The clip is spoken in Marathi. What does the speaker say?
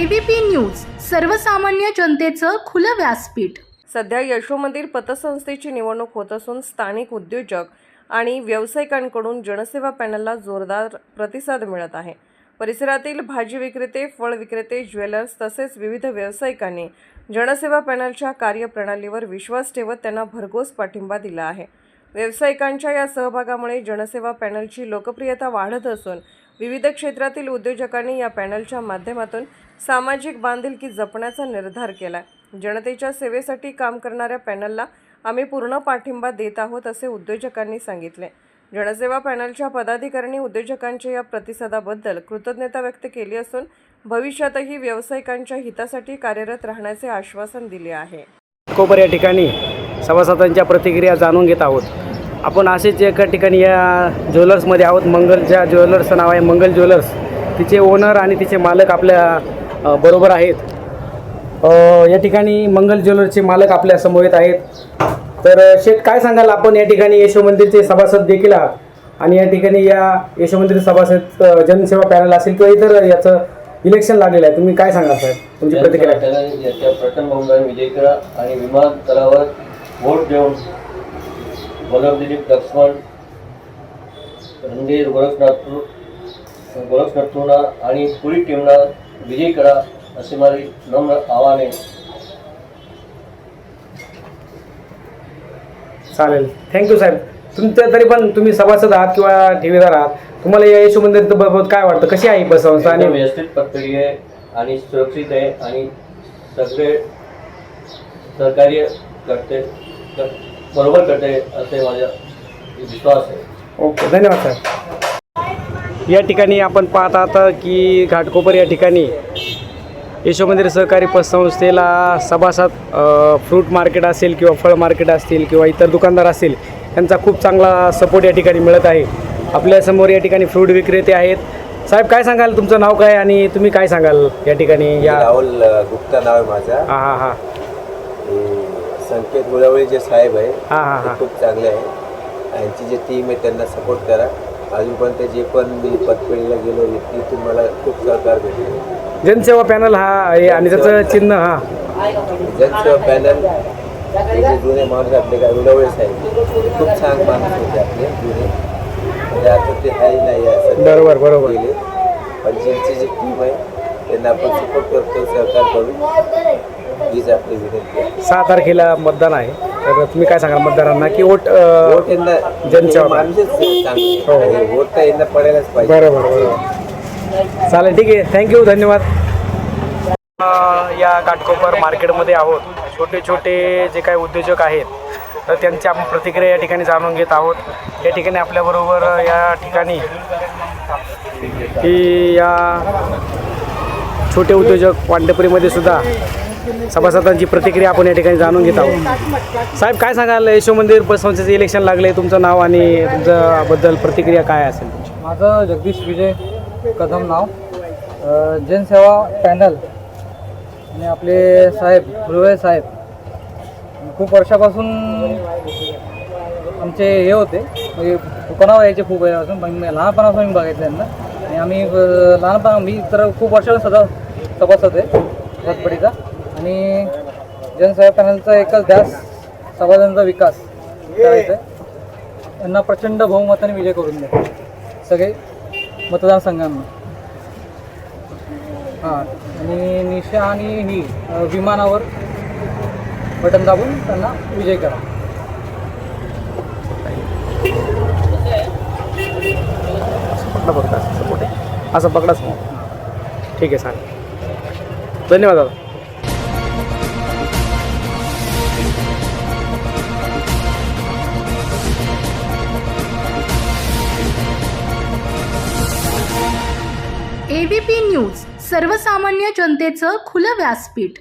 एबीपी न्यूज सर्वसामान्य जनतेचं खुलं व्यासपीठ. सध्या यशोमंदिर पतसंस्थेची निवडणूक होत असून स्थानिक उद्योजक आणि व्यावसायिकांकडून जनसेवा पॅनलला जोरदार प्रतिसाद मिळत आहे. परिसरातील भाजी विक्रेते फळ विक्रेते ज्वेलर्स तसेच विविध व्यावसायिकांनी जनसेवा पॅनलच्या कार्यप्रणालीवर विश्वास ठेवत त्यांना भरघोस पाठिंबा दिला आहे. व्यावसायिकांच्या या सहभागामुळे जनसेवा पॅनलची लोकप्रियता वाढत असून विविध क्षेत्रातील उद्योजकांनी या पॅनलच्या माध्यमातून सामाजिक बांधिलकी जपण्याचा निर्धार केला जनतेच्या सेवेसाठी काम करणाऱ्या पॅनलला आम्ही पूर्ण पाठिंबा देत आहोत असे उद्योजकांनी सांगितले. जनसेवा पॅनलच्या पदाधिकाऱ्यांनी उद्योजकांच्या या प्रतिसादाबद्दल कृतज्ञता व्यक्त केली असून भविष्यातही व्यावसायिकांच्या हितासाठी कार्यरत राहण्याचे आश्वासन दिले आहे. कोपर या ठिकाणी सभासदांच्या प्रतिक्रिया जाणून घेत आहोत. आपण असेच एका ठिकाणी या ज्वेलर्समध्ये आहोत. मंगल ज्या ज्वेलर्सचं नाव आहे मंगल ज्वेलर्स. तिचे ओनर आणि तिचे मालक आपल्या बरोबर आहेत. या ठिकाणी मंगल ज्वेलर्सचे मालक आपल्यासमोर येत आहेत. तर शेठ काय सांगाल आपण या ठिकाणी यशो मंदिरचे सभासद देखील आहात? आणि या ठिकाणी या यशो मंदिर सभासद जनसेवा पॅनल असेल किंवा इतर याचं इलेक्शन लागलेलं आहे तुम्ही काय सांगाल साहेब? तुमची प्रतिक्रिया. प्रथम विजय करा आणि विमानतळावर वोट देऊन वल्लभदिलीप लक्ष्मण रणधीर गोरखनाथ गोरखनाथूना आणि पुरी टीमना विजयी करा असे माझे नम्र आव्हान आहे. चालेल. थँक्यू साहेब. तुमचं तरी पण तुम्ही सभासद आहात किंवा ठेवीदार आहात तुम्हाला या यशो मंदिर बाबत काय वाटतं? कशी आहे पतसंस्था एकदम आणि व्यवस्थित प्रक्रिया आहे आणि सुरक्षित आहे आणि सगळे सहकार्य करते कर- बरोबर करते असे माझा विश्वास आहे. ओके धन्यवाद साहेब या ठिकाणी आपण पाहत आहात की घाटकोपर या ठिकाणी यशो मंदिर सहकारी पतसंस्थेला सभासद फ्रूट मार्केट असेल किंवा फळ मार्केट असतील किंवा इतर दुकानदार असतील त्यांचा खूप चांगला सपोर्ट या ठिकाणी मिळत आहे. आपल्यासमोर या ठिकाणी फ्रूट विक्रेते आहेत. साहेब काय सांगाल? तुमचं नाव काय आणि तुम्ही काय सांगाल या ठिकाणी? या राहुल गुप्ता नाव आहे माझा. हां हां हे. संकेत गुळावळी जे साहेब आहे हां हां ते हां. खूप चांगले आहे. यांची जे टीम आहे त्यांना सपोर्ट करा. अजूनपर्यंत जे पण मी पतपेढीला गेलो तिथून मला खूप सहकार भेटले. जनसेवा पॅनल हा आहे आणि त्याचं चिन्ह हां. जनसेवा पॅनल हे जे जुने माणूस आपले काय गुळावळे साहेब ते खूप छान माणूस होते आपले जुने. म्हणजे आता ते आहे नाही आहे सध्या. बरोबर, बरोबर. गेले. पण ज्यांची जी टीम आहे त्यांना आपण सपोर्ट करतो सहकार करू हीच आपली विनंती आहे. सहा तारखेला मतदान आहे. तर तुम्ही काय सांगाल मतदारांना की वोट अ, वोट यांना जनसेवा माणूसच चांगले. आणि वोट तर यांना पडायलाच पाहिजे. बरोबर बरोबर. चालेल ठीक आहे. थँक्यू धन्यवाद. या काटकोपर मार्केटमध्ये आहोत. छोटे छोटे जे काही उद्योजक आहेत तर त्यांची आपण प्रतिक्रिया या ठिकाणी जाणून घेत आहोत. या ठिकाणी आपल्याबरोबर या ठिकाणी की या छोटे उद्योजक वांडेपुरीमध्ये सुद्धा सभासदांची प्रतिक्रिया आपण या ठिकाणी जाणून घेत आहोत. साहेब काय सांगाल? यशो मंदिर पतसंस्थेचं इलेक्शन लागले तुमचं नाव आणि तुमच्याबद्दल प्रतिक्रिया काय असेल? तुमची माझं जगदीश विजय कदम नाव. जनसेवा पॅनल. आणि आपले साहेब फुलवे साहेब. खूप वर्षापासून आमचे हे होते. म्हणजे दुकानावर यायचे खूप वेळापासून पण मी लहानपणापासून मी बघितलं यांना. आणि आम्ही लहानपणा मी तर खूप वर्षापासून सदा सभासद आहे रथपडीचा आणि जनसेवा पॅनलचा एकच ध्यास सभासदांचा विकास करायचा आहे यांना प्रचंड बहुमताने विजय करून द्या सगळे मतदारसंघांना. हां आणि निशा आणि ही विमानावर बटन दाबून त्यांना विजय करा. पकडा असं support असं पकडाच मग ठीक आहे चालेल. धन्यवाद दादा. एबीपी न्यूज सर्वसामान्य जनतेचं खुलं व्यासपीठ.